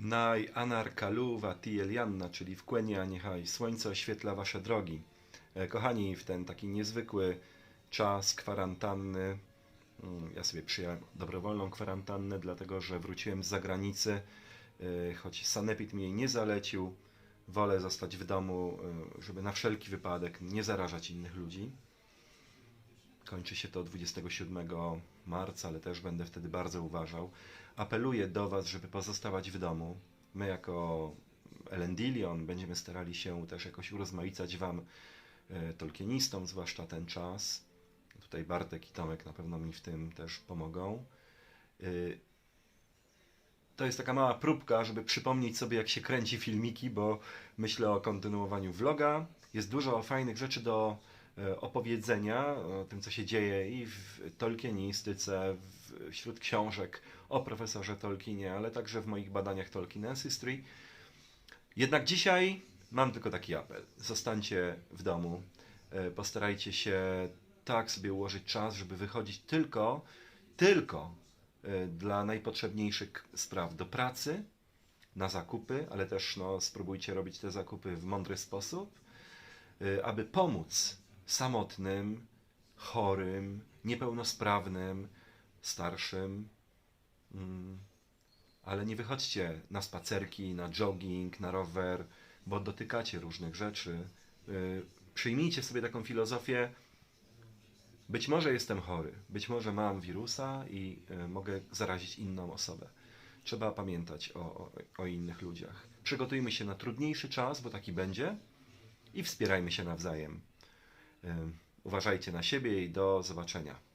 Naj anarkalu vati elianna, czyli w Kłenia niechaj słońce oświetla wasze drogi. E, Kochani, w ten taki niezwykły czas kwarantanny, mm, ja sobie przyjąłem dobrowolną kwarantannę, dlatego że wróciłem z zagranicy, e, choć sanepid mnie nie zalecił, wolę zostać w domu, e, żeby na wszelki wypadek nie zarażać innych ludzi. Kończy się to 27 marca, ale też będę wtedy bardzo uważał. Apeluję do Was, żeby pozostawać w domu. My jako Elendilion będziemy starali się też jakoś urozmaicać Wam, e, tolkienistom, zwłaszcza ten czas. Tutaj Bartek i Tomek na pewno mi w tym też pomogą. E, To jest taka mała próbka, żeby przypomnieć sobie, jak się kręci filmiki, bo myślę o kontynuowaniu vloga. Jest dużo fajnych rzeczy do opowiedzenia o tym, co się dzieje i w tolkienistyce, wśród książek o profesorze Tolkienie, ale także w moich badaniach Tolkien Ancestry. Jednak dzisiaj mam tylko taki apel. Zostańcie w domu. E, Postarajcie się tak sobie ułożyć czas, żeby wychodzić tylko, tylko e, dla najpotrzebniejszych spraw do pracy, na zakupy, ale też no, spróbujcie robić te zakupy w mądry sposób, aby pomóc samotnym, chorym, niepełnosprawnym, starszym. Mm, Ale nie wychodźcie na spacerki, na jogging, na rower, bo dotykacie różnych rzeczy. Y, Przyjmijcie sobie taką filozofię. Być może jestem chory, być może mam wirusa i y, mogę zarazić inną osobę. Trzeba pamiętać o, o, o innych ludziach. Przygotujmy się na trudniejszy czas, bo taki będzie i wspierajmy się nawzajem. Uważajcie na siebie i do zobaczenia.